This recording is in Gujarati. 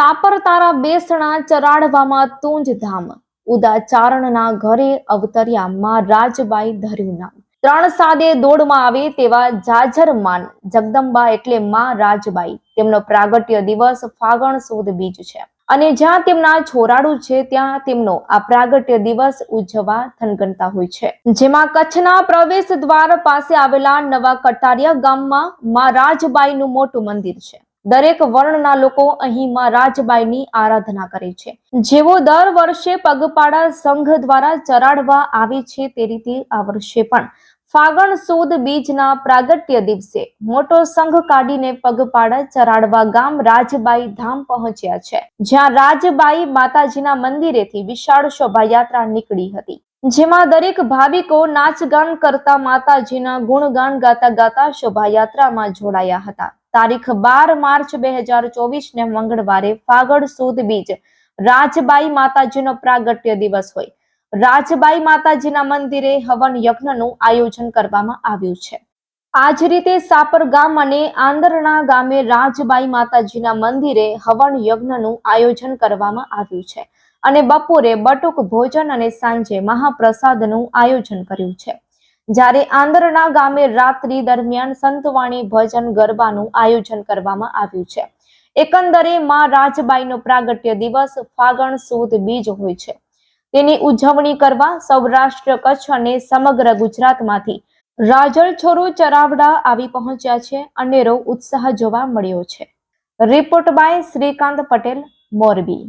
સાપરતારા બેસણા ચરાડવામાં તુંજધામ. ઉદાચારણના ઘરે અવતર્યા માં રાજબાઈ ધર્યું નામ. ત્રણ સાદે દોડમાં આવે તેવા જાજર માન જગદંબા એટલે માં રાજબાઈ. તેમનો પ્રાગટ્ય દિવસ ફાગણ સુદ બીજ છે. અને જ્યાં તેમના છોરાડું છે, ત્યાં તેમનો આ પ્રાગટ્ય દિવસ ઉજવવા થનગનતા હોય છે. જેમાં કચ્છના પ્રવેશ દ્વાર પાસે આવેલા નવા કટારિયા ગામમાં માં રાજબાઈનું મોટું મંદિર છે. દરેક વર્ણના લોકો અહીં માં રાજબાઈની આરાધના કરે છે. જેવો દર વર્ષે પગપાળા સંઘ દ્વારા ચરાડવા આવે છે તે રીતે આ વર્ષે પણ. ફાગણ સુદ બીજના પ્રાગટ્ય દિવસે મોટો સંઘ કાઢીને પગપાળા ચરાડવા ગામ રાજબાઈ ધામ પહોંચ્યા છે. જ્યાં રાજબાઈ માતાજીના મંદિરેથી વિશાળ શોભાયાત્રા નીકળી હતી. જેમાં દરેક ભાવિકો નાચગાન કરતા માતાજીના ગુણગાન ગાતા ગાતા શોભાયાત્રામાં જોડાયા હતા. તારીખ બાર માર્ચ બે હજાર ચોવીસ ને મંગળવારે ફાગડ સુદ બીજ રાજબાઈ માતાજીનો પ્રાગટ્ય દિવસ હોય. રાજબાઈ માતાજીના મંદિરે હવન યજ્ઞનું આયોજન કરવામાં આવ્યું છે. આ જ રીતે સાપર ગામ અને આંદરણા ગામે રાજબાઈ માતાજીના મંદિરે હવન યજ્ઞનું આયોજન કરવામાં આવ્યું છે અને બપોરે બટુક ભોજન અને સાંજે મહાપ્રસાદનું આયોજન કર્યું છે. જ્યારે આંદરના ગામે રાત્રિ દરમિયાન સંતવાણી ભજન ગરબાનું આયોજન કરવામાં આવ્યું છે. એકંદરે માં રાજબાઈનો પ્રાગટ્ય દિવસ ફાગણ સુદ બીજ હોય છે. તેની ઉજવણી કરવા સૌરાષ્ટ્ર કચ્છ અને સમગ્ર ગુજરાતમાંથી રાજલ છોરો ચરાવડા આવી પહોંચ્યા છે અનેરો ઉત્સાહ જોવા મળ્યો છે. Report by Shrikant Patel, Morbi.